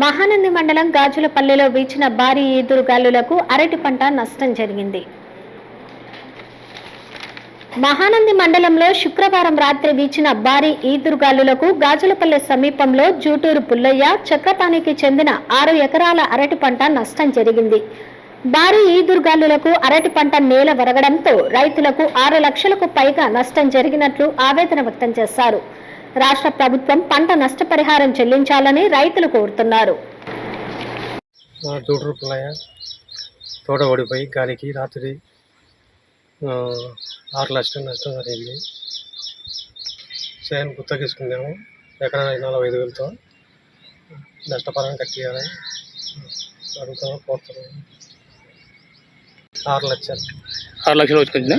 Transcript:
మహానంది మండలం గాజులపల్లెలో వీచిన భారీ ఈదురుగాలులకు అరటి పంట నష్టం జరిగింది. మహానంది మండలంలో శుక్రవారం రాత్రి వీచిన భారీ ఈదురుగాలులకు గాజులపల్లె సమీపంలో జూటూరు పుల్లయ్య చక్రపాణికి చెందిన ఆరు ఎకరాల అరటి పంట నష్టం జరిగింది. భారీ ఈదురుగాలులకు అరటి పంట నేల వరగడంతో రైతులకు ఆరు లక్షలకు పైగా నష్టం జరిగినట్లు ఆవేదన వ్యక్తం చేశారు. రాష్ట్ర ప్రభుత్వం పంట నష్టపరిహారం చెల్లించాలని రైతులు కోరుతున్నారు. పుల్లయ్య తోట ఓడిపోయి గాలికి రాత్రి ఆరు లక్షల నష్టం జరిగింది. చేను గుత్తకేసుకున్నాము ఎకరా నలభై ఐదు వేలతో నష్టపరం కట్టియాలని అడుగుతాము కోరుతున్నాము ఆరు లక్షలు. ఆరు లక్షలు వచ్చిందా